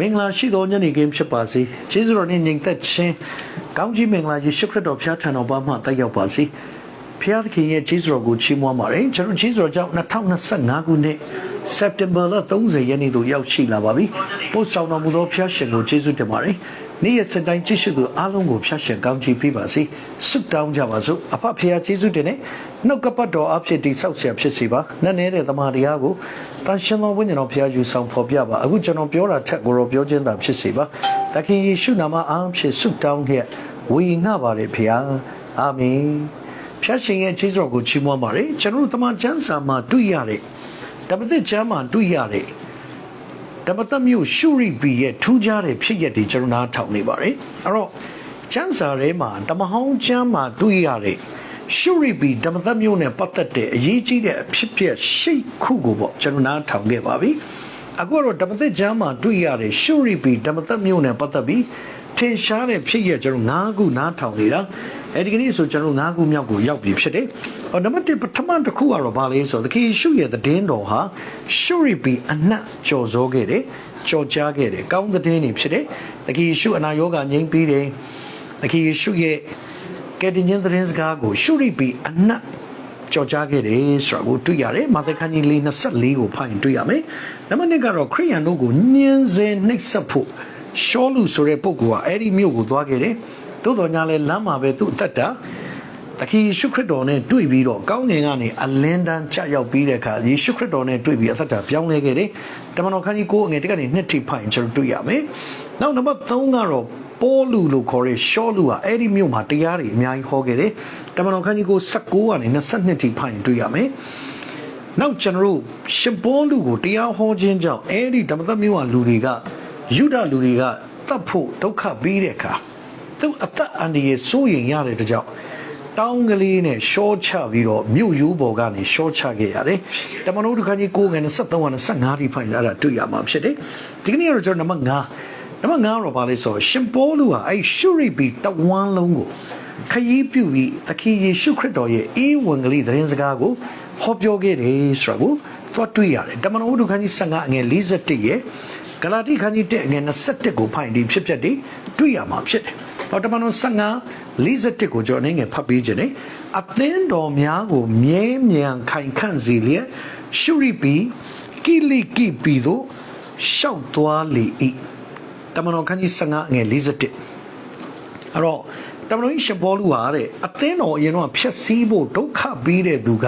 မင်္ဂလာရှိသောညနေခင်းဖြစ်ပါစေကျေးဇူးတော်နဲ့ညီသက်ချင်းကောင်းကြီးမင်္ဂလာယေရှုခရစ်တော်ဖျားထံတော်ဘာမှတက်ရောက်ပါစေဖျားသခင်ရဲ့ကျေးဇူးတော်ကိုချီးမွမ်းပါတယ်ကျွန်တော်ကျေးဇူးတော်ကြောင့်2025ခုနှစ်စက်တင်ဘာလ30ရက်နေ့သို့ရောက်ရှိလာပါပြီပို့ဆောင်တော်မူသောဖျားရှင်ကိုကျေးဇူးတင်ပါတယ် နေ့ရက်စက်တိုင်းကြည့်ရှုသူအားလုံးကိုဖျားရှင်ကောင်းချီးပေးပါစေဆုတောင်းကြပါစို့အဖဖျားကျေးဇူးတင်နဲ့နှုတ်ကပတ်တော်အဖြစ်တိဆောက်ဆရာဖြစ်စေပါနတ်နေတဲ့တမန်တရားကိုတန်ရှင်သောဝိညာဉ်တော်ဖျားယူဆောင်ဖော်ပြပါအခုကျွန်တော်ပြောတာထက်ကိုယ်တော်ပြောခြင်းသာဖြစ်စေပါသခင်ယေရှုနာမအားဖြင့်ဆုတောင်းလျက်ဝေငှပါれဖျားအာမင်ဖျားရှင်ရဲ့ကျေးဇူးတော်ကိုချီးမွမ်းပါတယ်ကျွန်တော်တို့တမန်ကျမ်းစာမှာတွေ့ရတဲ့တပည့်ကျမ်းမှာတွေ့ရတဲ့ ဓမ္မတမျိုးရှုရိပီရဲ့ထူးခြားတဲ့ဖြစ်ရက်တွေကျွန်တော်နားထောင်နေပါတယ်အဲ့တော့ကျမ်းစာထဲမှာဓမ္မဟောင်းကျမ်းမှာတွေ့ရတဲ့ရှုရိပီဓမ္မတမျိုးနဲ့ပတ်သက်တဲ့အရေးကြီးတဲ့အဖြစ်ပြက်ရှိတ်ခုကိုပေါ့ကျွန်တော်နားထောင်ခဲ့ပါပြီအခုတော့ဓမ္မသစ်ကျမ်းမှာတွေ့ရတဲ့ရှုရိပီဓမ္မတမျိုးနဲ့ပတ်သက်ပြီး ထင်ရှားတဲ့ဖြစ်ရက်ကျွန်တော်၅ခုနားထောင်နေတာအဲဒီကနေ့ဆိုကျွန်တော်၅ခုမြောက်ကိုရောက်ပြီဖြစ်တယ်။အော်နံပါတ်1ပထမတစ်ခုကတော့ဗာလဲဆိုတော့သခင်ယေရှုရဲ့သတင်းတော်ဟာရှုရိပီအနတ်ကြော်စိုးခဲ့တယ်။ကြော်ကြားခဲ့တယ်။ကောင်းသတင်းတွေဖြစ်တယ်။သခင်ယေရှုအနာရောဂါငြိမ်းပြီးတယ်။သခင်ယေရှုရဲ့ကယ်တင်ခြင်းသတင်းစကားကိုရှုရိပီအနတ်ကြော်ကြားခဲ့တယ်ဆိုတာကိုတွေ့ရတယ်။မာသခန်းကြီး၄24ကိုဖတ်ရင်တွေ့ရမယ်။နံပါတ်2ကတော့ခရိယန်တို့ကိုညှင်းဆဲနှိပ်စက်ဖို့ ရှောလူဆိုတဲ့ပုဂ္ဂိုလ်ကအဲ့ဒီမြို့ကိုသွားခဲ့တယ်။သို့တော်ညာလဲလမ်းမှာပဲသူ့အသက်တာတခင်ယေရှုခရစ်တော်နဲ့တွေ့ပြီးတော့ကောင်းငင်ကနေအလင်းတန်းချရောက်ပြီးတဲ့အခါယေရှုခရစ်တော်နဲ့တွေ့ပြီးအသက်တာပြောင်းလဲခဲ့တယ်။တမန်တော်ခန်းကြီး9အငယ်တကနေနှစ်ထိဖိုင်ကျွန်တော်တွေ့ရမယ်။နောက်နံပါတ်3ကတော့ပေါလုလို့ခေါ်တဲ့ရှောလူဟာအဲ့ဒီမြို့မှာတရားတွေအများကြီးဟောခဲ့တယ်။တမန်တော်ခန်းကြီး9 19ကနေ22ထိဖိုင်တွေ့ရမယ်။နောက်ကျွန်တော်တို့ရှင်ပေါလုကိုတရားဟောခြင်းကြောင့်အဲ့ဒီဓမ္မသမျိုးဟာလူတွေက ယူဒလူတွေကတတ်ဖို့ဒုက္ခပြီးတဲ့အခါသူအသက်အန္တရာယ်စိုးရင်ရတဲ့တကြောင်တောင်းကလေးနဲ့ရှော့ချပြီးတော့မြို့ရိုးပေါ်ကနေရှော့ချခဲ့ရတယ်။တမန်တော်တို့ခန်းကြီး9ငယ်23နဲ့25ဒီဖိုင်အဲ့ဒါတွေ့ရမှာဖြစ်တယ်။ဒီကနေ့ကတော့ကျွန်တော်နံပါတ်9နံပါတ်9တော့ဗာလဲဆိုရှင်ပေါလုဟာအဲ့ရှုရိပီတဝမ်းလုံးကိုခရီးပြုပြီးသခင်ယေရှုခရစ်တော်ရဲ့အေးဝင်ကလေးသတင်းစကားကိုဟောပြောခဲ့တယ်ဆိုတာကိုသွားတွေ့ရတယ်။တမန်တော်တို့ခန်းကြီး15အငယ်41ရဲ့ ဂလာတိခန်းကြီး1အငယ်21ကိုဖိုင်ဒီဖြစ်ဖြစ်တွေတွေ့ရမှာဖြစ်တယ်။ဟောတမန်တော်15 41ကိုကျွန်တော်အနေငယ်ဖတ်ပေးခြင်းနဲ့အသင်းတော်များကိုမြဲမြံခိုင်ခန့်စေလျက်ရှုရိပီကိလိကိပီတို့ရှောက်သွားလေ၏တမန်တော်ခန်းကြီး15အငယ်41အဲ့တော့တမန်တော်ကြီးရှင်ဘောလူဟာတဲ့အသင်းတော်အရင်တော့ဖြက်စီးဖို့ဒုက္ခပြီးတဲ့သူက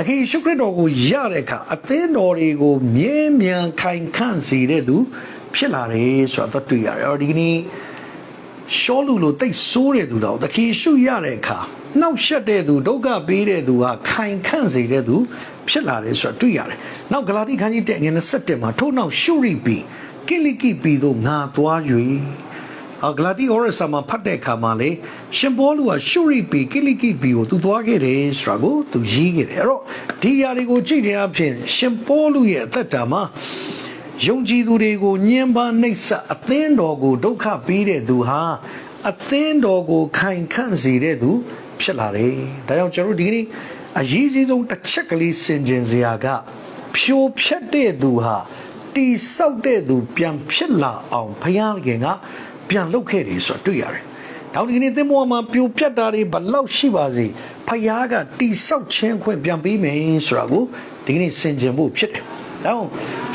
တခင်ယေရှုခရစ်တော်ကိုရတဲ့အခါအသင်းတော်တွေကိုမြဲမြံခိုင်ခန့်စေတဲ့သူ ဖြစ်လာတယ်ဆိုတော့တွေ့ရတယ်။အော်ဒီကနေ့ရှောလူလိုတိတ်ဆိုးတဲ့သူတော့တခင်ယေရှုရတဲ့အခါနှောက်ရှက်တဲ့သူဒုက္ခပေးတဲ့သူဟာခိုင်ခန့်စေတဲ့သူဖြစ်လာတယ်ဆိုတော့တွေ့ရတယ်။နောက်ဂလာတိခန်းကြီးတဲ့ငွေ27မှာထို့နောက်ရှုရိပီကိလိကိပီတို့ငါသွား၍အ ဂလာတိဩရစာမှာဖတ်တဲ့အခါမှာလေရှင်ဘောလူကရှုရိပီကိလိကိပီကိုသူသွားခဲ့တယ်ဆိုတာကိုသူရေးခဲ့တယ်အဲ့တော့ဒီຢာတွေကိုကြည့်တဲ့အဖြစ်ရှင်ဘောလူရဲ့အသက်တာမှာယုံကြည်သူတွေကိုညှဉ်းပန်းနှိပ်စက်အသင်းတော်ကိုဒုက္ခပေးတဲ့သူဟာအသင်းတော်ကိုခိုင်ခန့်စေတဲ့သူ ဖြစ်လာတယ်ဒါကြောင့်ကျွန်တော်တို့ဒီကနေ့အရေးကြီးဆုံးတစ်ချက်ကလေးစင်ကြင်စရာက ဖြိုဖြက်တဲ့သူဟာတိဆောက်တဲ့သူပြန်ဖြစ်လာအောင်ဘုရားခင်က ပြန်လုပ်ခဲ့တယ်ဆိုတာတွေ့ရတယ်။နောက်ဒီကနေ့သင်္ဘောမှာပြိုပြတ်တာတွေဘလောက်ရှိပါစေဖယားကတိဆောက်ခြင်းခွင့်ပြန်ပေးမယ်ဆိုတာကိုဒီကနေ့စင်ကြင်ဖို့ဖြစ်တယ်။ဒါကြောင့်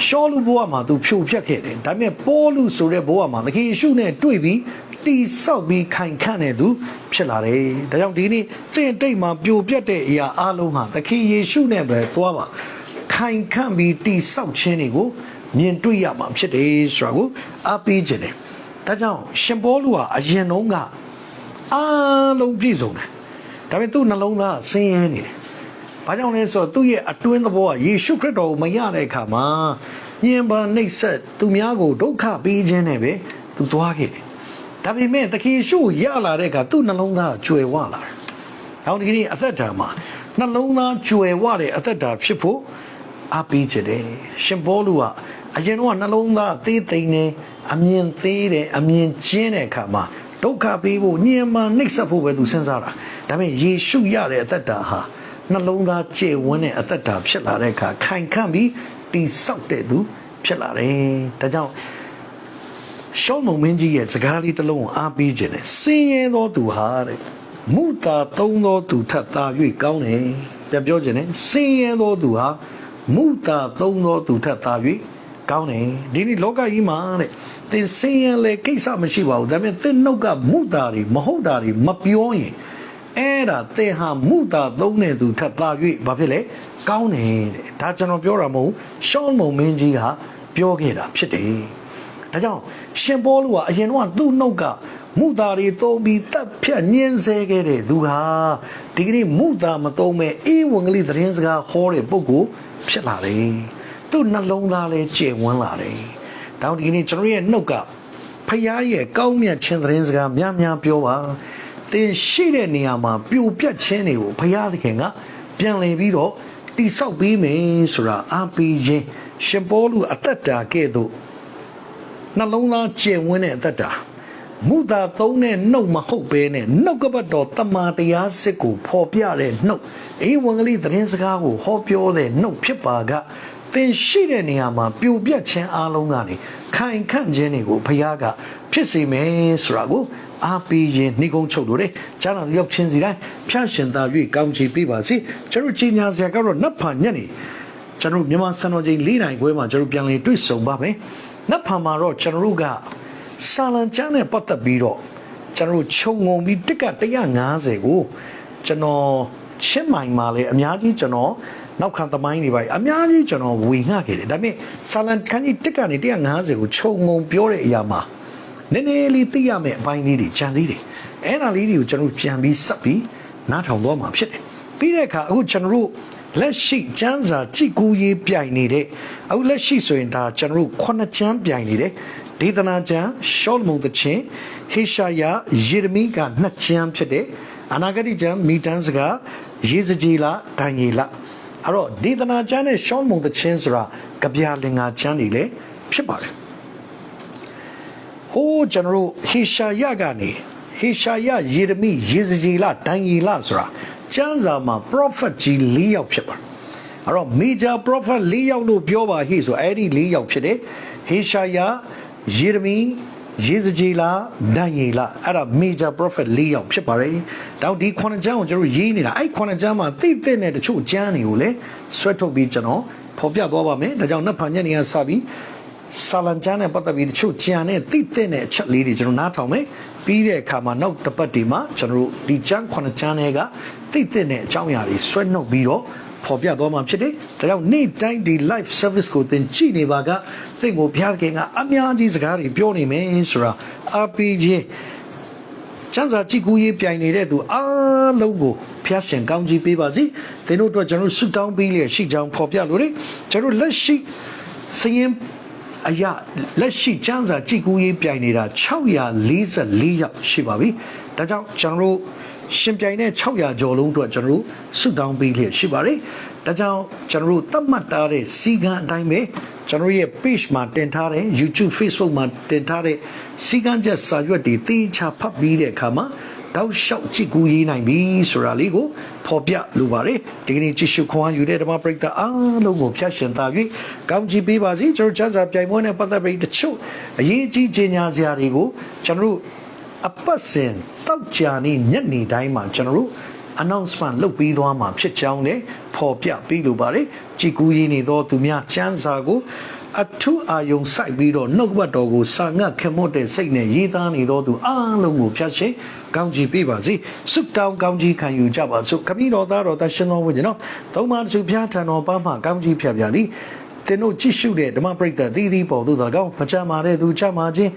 ရှောလူဘဝမှာသူဖြိုပြတ်ခဲ့တယ်။ဒါပေမဲ့ပေါလုဆိုတဲ့ဘဝမှာသခင်ယေရှုနဲ့တွေ့ပြီးတိဆောက်ပြီးခိုင်ခန့်တဲ့သူဖြစ်လာတယ်။ဒါကြောင့်ဒီနေ့သင်တိတ်မှာပြိုပြတ်တဲ့အရာအလုံးဟာသခင်ယေရှုနဲ့ပဲသွားပါခိုင်ခန့်ပြီးတိဆောက်ခြင်းတွေကိုမြင်တွေ့ရမှာဖြစ်တယ်ဆိုတာကိုအားပေးခြင်းတယ်။ ဒါကြောင့်ရှင်ပေါလုဟာအရင်တုန်းကအားလုံးပြည့်စုံတယ်။ဒါပေမဲ့သူ့နှလုံးသားဆင်းရဲနေတယ်။ဘာကြောင့်လဲဆိုတော့သူ့ရဲ့အတွင်းသဘောကယေရှုခရစ်တော်ကိုမရတဲ့အခါမှာညင်ပါနှိပ်စက်သူများကိုဒုက္ခပေးခြင်းနဲ့ပဲသူသွားခဲ့တယ်။ဒါပေမဲ့သခင်ယေရှုကိုရလာတဲ့အခါသူ့နှလုံးသားကျွယ်ဝလာတယ်။ဟောဒီကနေ့အသက်တာမှာနှလုံးသားကျွယ်ဝတဲ့အသက်တာဖြစ်ဖို့အားပေးခြင်းတယ်။ရှင်ဘောလူကအရင်တော့နှလုံးသားသေးသိမ့်နေ အမြင်သေးတယ်အမြင်ကျင်းတဲ့အခါမှာဒုက္ခပေးဖို့ညင်မာနှိပ်စက်ဖို့ပဲသူစဉ်းစားတာဒါပေမဲ့ယေရှုရတဲ့အသက်တာဟာနှလုံးသားကျေဝန်းတဲ့အသက်တာဖြစ်လာတဲ့အခါခိုင်ခန့်ပြီးတိဆောက်တဲ့သူဖြစ်လာတယ်ဒါကြောင့်ရှောင်းမုံမင်းကြီးရဲ့စကားလေးတစ်လုံးကိုအားပေးခြင်းနဲ့စင်ရဲသောသူဟာတဲ့မုတာသုံးသောသူထက်သာ၍ကောင်းတယ်ပြန်ပြောခြင်းနဲ့စင်ရဲသောသူဟာမုတာသုံးသောသူထက်သာ၍ ကောင်းတယ်ဒီနေ့လောကကြီးမှာတဲ့သင်စင်ရဲလေကိစ္စမရှိပါဘူးဒါပေမဲ့သင်နှုတ်ကမုတာတွေမဟုတ်တာတွေမပြောရင်အဲ့ဒါသင်ဟာမုတာသုံးတဲ့သူထက်သာ၍ဘာဖြစ်လဲကောင်းတယ်တဲ့ဒါကျွန်တော်ပြောတာမဟုတ်ဘူးရှောင်းမုံမင်းကြီးကပြောခဲ့တာဖြစ်တယ်ဒါကြောင့်ရှင်ပေါလုကအရင်တော့သူ့နှုတ်ကမုသားတွေသုံးပြီးတပ်ဖြတ်ညှင်းဆဲခဲ့တဲ့သူဟာဒီကနေ့မုသားမသုံးမဲ့အေဝံဂေလိသတင်းစကားဟောတဲ့ပုဂ္ဂိုလ်ဖြစ်လာတယ်။ သူ့နှလုံးသားလည်းကျယ်ဝန်းလာတယ်။ဒါကြောင့်ဒီကနေ့ကျွန်တော်ရဲ့နှုတ်ကဖခင်ရဲ့ကောင်းမြတ်ခြင်းသတင်းစကားများများပြောပါ။သင်ရှိတဲ့နေရာမှာပြိုပြတ်ခြင်းတွေကိုဖခင်သခင်ကပြန်လည်ပြီးတော့တိဆောက်ပေးမယ်ဆိုတာအားပေးခြင်းရှင်ပေါလုအသက်တာကဲ့သို့နှလုံးသားကျင်ဝင်းတဲ့အသက်တာမုသာသုံးတဲ့နှုတ်မဟုတ်ဘဲနဲ့နှုတ်ကပတ်တော်တမာတရားစစ်ကိုဖော်ပြတဲ့နှုတ်အေဝံဂေလိသတင်းစကားကိုဟောပြောတဲ့နှုတ်ဖြစ်ပါက သင်ရှိတဲ့နေရာမှာပြိုပြတ်ခြင်းအလုံးကနေခိုင်ခန့်ခြင်းတွေကိုဘုရားကဖြစ်စေမယ်ဆိုတာကိုအားပေးရင်နှိကုံးချုပ်လို့တဲ့ကျမ်းတော်ရောက်ချင်းစီတိုင်းဖျားရှင်သာ၍ကောင်းချီးပေးပါစေကျွန်တော်ကြီးညာစရာကတော့နတ်ဖန်ညက်နေကျွန်တော်မြန်မာစံတော်ချိန်၄နိုင်ခွဲမှာကျွန်တော်ပြန်လည်တွေ့ဆုံပါမယ်နတ်ဖန်မှာတော့ကျွန်တော်တို့ကစာလံကျမ်းနဲ့ပတ်သက်ပြီးတော့ကျွန်တော်တို့ခြုံငုံပြီးတက်က150ကိုကျွန်တော် ချင်းမိုင်မှာလေအများကြီးကျွန်တော်နောက်ခံသမိုင်းတွေပါအများကြီးကျွန်တော်ဝင်ငှခဲ့တယ်ဒါပေမဲ့စာလံခန်းကြီးတက်ကနေ150ကိုခြုံငုံပြောတဲ့အရာမှာနည်းနည်းလေးသိရမယ့်အပိုင်းလေးတွေကြံသေးတယ်အဲ့ဒါလေးတွေကိုကျွန်တော်တို့ပြန်ပြီးစပ်ပြီးနားထောင်တော့မှာဖြစ်တယ်ပြီးတဲ့အခါအခုကျွန်တော်တို့လက်ရှိကျမ်းစာကြည်ကူးရေးပြိုင်နေတဲ့အခုလက်ရှိဆိုရင်ဒါကျွန်တော်တို့ခုနှစ်ကျမ်းပြိုင်နေတယ်ဒေသနာကျမ်းရှောလမုန်သချင်းဟေရှာယယေရမိကနှစ်ကျမ်းဖြစ်တယ် အနာဂတိကျမ်းမိတန်းစကားယေဇကျေလဒံယေလအဲ့တော့ဒေသနာကျမ်းနဲ့ရှောလမုန်သချင်းဆိုတာကြပြလင်္ကာကျမ်းတွေလည်းဖြစ်ပါတယ်ဟိုးကျွန်တော်တို့ဟေရှာယကနေဟေရှာယယေရမိယေဇကျေလဒံယေလဆိုတာကျမ်းစာမှာ prophet ကြီး၄ယောက်ဖြစ်ပါတယ်အဲ့တော့ major prophet ၄ယောက်လို့ပြောပါဟိဆိုအဲ့ဒီ၄ယောက်ဖြစ်တယ်ဟေရှာယယေရမိ ယေဇကျေလဒံယေလအဲ့ဒါ major prophet ၄ယောက်ဖြစ်ပါတယ်တောက်ဒီခုနှစ်ကျမ်းကိုကျွန်တော်တို့ရေးနေတာအဲ့ခုနှစ်ကျမ်းမှာသိတဲ့နဲ့တချို့ကျမ်းတွေကိုလည်းဆွဲထုတ်ပြီးကျွန်တော်ဖော်ပြသွားပါမယ်ဒါကြောင့်နှစ်ဖန်ညက်နေရစပြီးဆာလန်ချန်နဲ့ပတ်သက်ပြီးတချို့ကြံတဲ့တိတဲ့တဲ့အချက်လေးတွေကျွန်တော်နားထောင်မယ်ပြီးတဲ့အခါမှာနောက်တစ်ပတ်ဒီမှာကျွန်တော်တို့ဒီချမ်းခုနှစ်ချမ်းတွေကတိတဲ့တဲ့အကြောင်းအရာတွေဆွဲနှုတ်ပြီးတော့ ပေါ်ပြသွားမှာဖြစ်တယ်။ဒါကြောင့်နေ့တိုင်းဒီ live service ကိုသင်ကြည့်နေပါကသင်ကိုဘုရားခင်ကအများကြီးစကားတွေပြောနေမယ်ဆိုတာ RPG ချမ်းသာကြည်ကူရေးပြိုင်နေတဲ့သူအားလုံးကိုဖျားရှင်ကောင်းကြီးပေးပါစေ။သင်တို့အတွက်ကျွန်တော်ဆုတောင်းပေးလျက်ရှိကြောင်းဖော်ပြလို့လေကျွန်တော်လက်ရှိစရင်အရာလက်ရှိချမ်းသာကြည်ကူရေးပြိုင်နေတာ644ရောက်ရှိပါပြီ။ဒါကြောင့်ကျွန်တော်တို့ ရှင်ပြိုင်တဲ့600ကျော်လုံးအတွက်ကျွန်တော်တို့ဆုတောင်းပေးလျက်ရှိပါတယ်။ဒါကြောင့်ကျွန်တော်တို့သတ်မှတ်ထားတဲ့စီကံအတိုင်းပဲကျွန်တော်ရဲ့ page မှာတင်ထားတဲ့ YouTube Facebook မှာတင်ထားတဲ့စီကံချက်စာရွက်တွေသေချာဖတ်ပြီးတဲ့အခါမှာတောက်လျှောက်ကြည့်ကူရေးနိုင်ပြီဆိုတာလေးကိုဖော်ပြလိုပါတယ်ဒီကနေ့ကြည့်ရှုခွန်အားယူတဲ့ဓမ္မပရိသတ်အားလုံးကိုဖျက်ရှင်သာ၍ကောင်းချီးပေးပါစေကျွန်တော်ကျမ်းစာပြိုင်ပွဲနဲ့ပတ်သက်ပြီးတချို့အရေးကြီးကြေညာစရာတွေကိုကျွန်တော်တို့ အပတ်စဉ်တောက်ကြနေညနေတိုင်းမှာကျွန်တော်တို့ announcement လုပ်ပြီးသွားမှာဖြစ်ကြောင်းလည်းဖော်ပြပေးလိုပါတယ်ကြည်ကူးရင်းနေသောသူများကျမ်းစာကိုအထုအာယုံစိုက်ပြီးတော့နှုတ်ဘတ်တော်ကိုစာငတ်ခင်မွတ်တဲ့စိတ်နဲ့ရေးသားနေသောသူအားလုံးကိုဖျက်ရှင်ကောင်းချီးပေးပါစေဆုတောင်းကောင်းချီးခံယူကြပါစို့ခမည်းတော်သားတော်တရှင်တော်ဝိညာဉ်တော်သုံးပါးစုဖျားထံတော်ပါမှကောင်းချီးဖြတ်ပြသည်သင်တို့ကြည့်ရှုတဲ့ဓမ္မပရိသတ်သီးသီးပေါ်သို့သောကောင်းမချမ်းမာတဲ့သူချမ်းမာခြင်း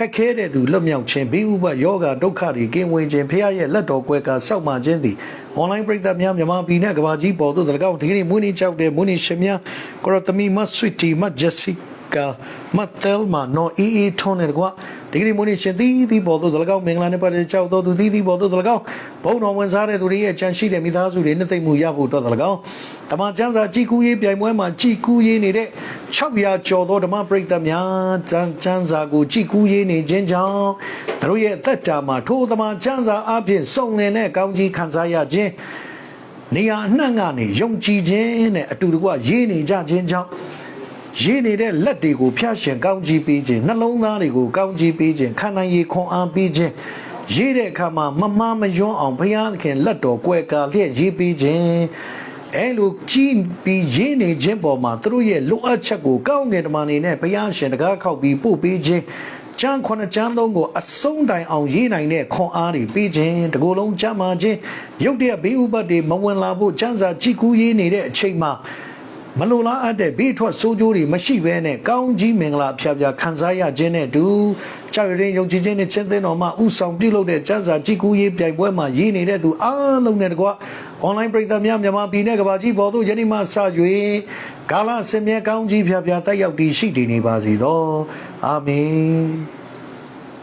ခက်ခဲတဲ့သူလွတ်မြောက်ခြင်းဘေးဥပယောဂဒုက္ခတွေကင်းဝေးခြင်းဖခင်ရဲ့လက်တော်ကွယ်ကာစောက်မှခြင်းသည် online ပရိသတ်များမြန်မာပြည်နဲ့ကမ္ဘာကြီးပေါ်သို့သောကောင်းဒီကနေ့မွေးနေ့ကြောက်တဲ့မွေးနေ့ရှင်များကိုရသမီမဆွစ်တီမဂျက်စီ ကာမတယ်မာနော်အီအီထွန်းနေကွာဒီကနေ့မွေးနေ့ရှင်သီးသီးပေါ်သို့သောကောင်းမင်္ဂလာနဲ့ပတ်သက်ကြောက်တော်သူသီးသီးပေါ်သို့သောကောင်းဘုံတော်ဝင်စားတဲ့သူတွေရဲ့ကြံရှိတဲ့မိသားစုတွေနှစ်သိမ့်မှုရဖို့တော့သောကောင်းတမန်ကျမ်းစာကြည်ကူးရေးပြိုင်ပွဲမှာကြည်ကူးရေးနေတဲ့600ကျော်သောဓမ္မပရိသတ်များကျမ်းကျမ်းစာကိုကြည်ကူးရေးနေခြင်းကြောင့်သူတို့ရဲ့အသက်တာမှာထိုတမန်ကျမ်းစာအပြင်စုံလင်တဲ့ကောင်းကြီးခံစားရခြင်းနေရာအနှံ့ကနေယုံကြည်ခြင်းနဲ့အတူတကွရေးနေကြခြင်းကြောင့် ရေးနေတဲ့လက်တွေကိုဖျားရှင်ကောင်းကြီးပေးခြင်းနှလုံးသားတွေကိုကောင်းကြီးပေးခြင်းခန္ဓာရည်ခွန်အားပေးခြင်းရေးတဲ့အခါမှာမမမယွန်းအောင်ဘုရားသခင်လက်တော်ကွယ်ကာလျက်ရေးပေးခြင်းအဲလိုကြီးပြီးရေးနေခြင်းပေါ်မှာသူတို့ရဲ့လိုအပ်ချက်ကိုကောင်းငယ်တမန်နေနဲ့ဘုရားရှင်တကားခောက်ပြီးပို့ပေးခြင်းကျမ်းခွန်ကျမ်းလုံးကိုအဆုံးတိုင်အောင်ရေးနိုင်တဲ့ခွန်အားတွေပေးခြင်းတကူလုံးကျမ်းမာခြင်းရုပ်တရက်ဘေးဥပတ်တွေမဝင်လာဖို့ကျမ်းစာကြည်ကူးရေးနေတဲ့အချိန်မှာ မလိုလားအပ်တဲ့ဘေးထွက်ဆိုးကျိုးတွေမရှိဘဲနဲ့ကောင်းကြီးမင်္ဂလာဖျားဖျားခံစားရခြင်းနဲ့အတူကြောက်ရင်ယုံကြည်ခြင်းနဲ့ချင်းသင်းတော်မှာဥဆောင်ပြုလုပ်တဲ့ကျမ်းစာကြည်ကူးရေးပြိုင်ပွဲမှာရည်နေတဲ့သူအားလုံးနဲ့တကွာ online ပရိသတ်များမြန်မာပြည်နဲ့ကမ္ဘာကြီးပေါ်သို့ယနေ့မှစ၍ကာလဆင်မြဲကောင်းကြီးဖျားဖျားတက်ရောက်တည်ရှိတည်နေပါစေသောအာမင်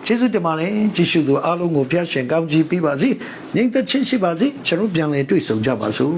ကျေးဇူးတင်ပါတယ်ကြည့်ရှုသူအားလုံးကိုဖျားရှင်ကောင်းကြီးပေးပါစေညီသက်ချင်းရှိပါစေကျွန်တော်ပြန်လည်တွေ့ဆုံကြပါစို့